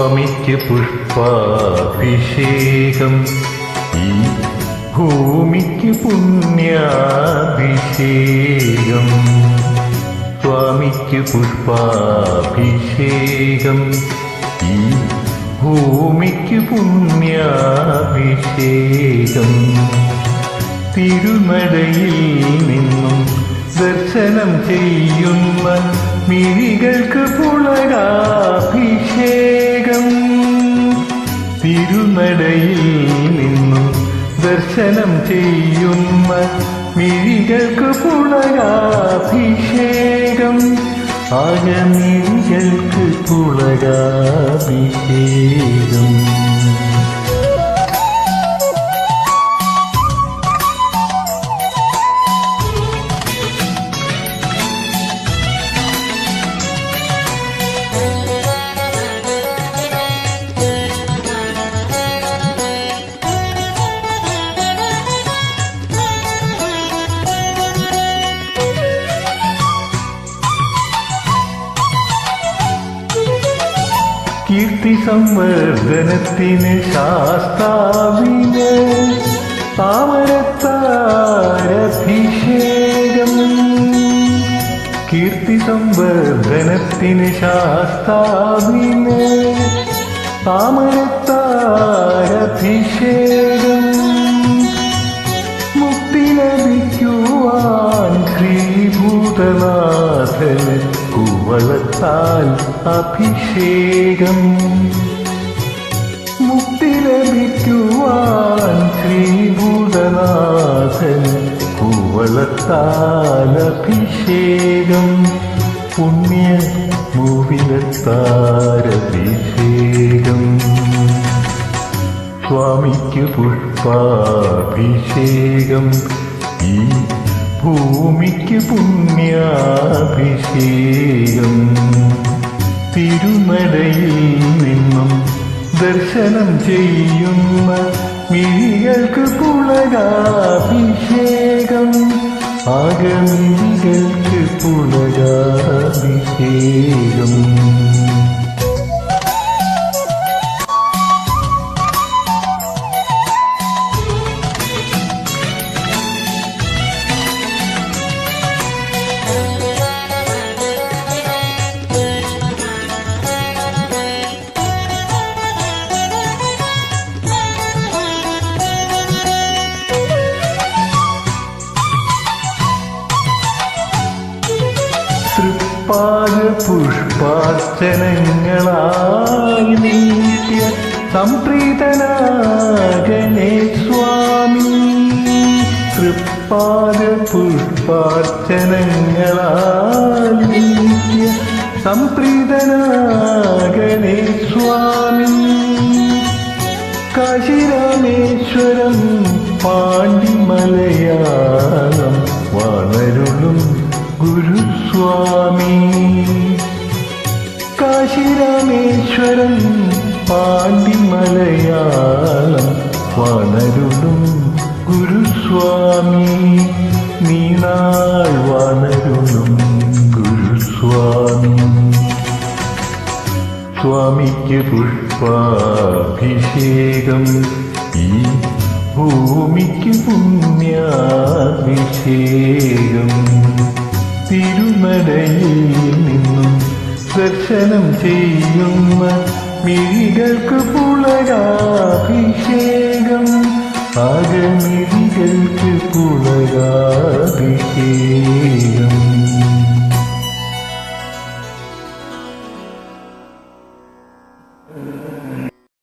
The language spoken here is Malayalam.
സ്വാമിക്ക് പുഷ്പാഭിഷേകം. ഈ ഭൂമിക്ക് പുണ്യാഭിഷേകം. സ്വാമിക്ക് പുഷ്പാഭിഷേകം. ഈ ഭൂമിക്ക് പുണ്യാഭിഷേകം. തിരുനടയിൽ നിന്നും ദർശനം ചെയ്യുന്ന മിഴികൾക്ക് പുളകാഭിഷേകം തിരുനടയിൽ നിന്നും ദർശനം ചെയ്യുന്ന മിഴികൾക്ക് പുളകാഭിഷേകം. ആകമിഴികൾക്ക് പുളകാഭിഷേകം. കീർത്തി സംവർദ്ധനത്തിന് ശാസ്താവിന് താമരത്താരഭിഷേകം. കീർത്തി സംവർദ്ധനത്തിന് ശാസ്താവിന് താമരത്താരഭിഷേകം. മുക്തി ലഭിക്കുവാൻ ശ്രീഭൂതനാഥന് കുവളത്താൽ അഭിഷേകം. മുക്തി ലഭിക്കുവാൻ ശ്രീഭൂതനാഥൻ പൂവളത്താൽ അഭിഷേകം. പുണ്യ മൂവിലത്താരഭിഷേകം സ്വാമിക്ക് പുഷ്പാഭിഷേകം. ഈ ഭൂമിക്ക് പുണ്യാഭിഷേകം. തിരുനടയിൽ നിന്നും ദർശനം ചെയ്യുന്ന മിഴികൾക്ക് പുളകാഭിഷേകം. ആകമിഴികൾക്ക് പുളകാഭിഷേകം. പുഷ്പാർച്ചനങ്ങളായി നീട്ടിയ സംപ്രീതനാഗണേ സ്വാമി. തൃപ്പാദ പുഷ്പാർച്ചനങ്ങളായി നീട്ടിയ സംപ്രീതനാഗണേ സ്വാമി. കാശിരാമേശ്വരം പാണ്ഡിമലയാളം വളരുളും ഗുരുസ്വാമി കാശിരാമേശ്വരം പാണ്ടിമലയാളം വണരുടും ഗുരുസ്വാമി. നീനാൾ വണരുടും ഗുരുസ്വാമി. സ്വാമിക്ക് പുഷ്പാഭിഷേകം ഈ ഭൂമിക്ക് പുണ്യാഭിഷേകം. തിരുനടയിൽ നിന്നും ദർശനം ചെയ്യുന്ന മിഴികൾക്ക് പുളരാഭിഷേകം അകമിഴികൾക്ക് പുളകാഭിഷേകം.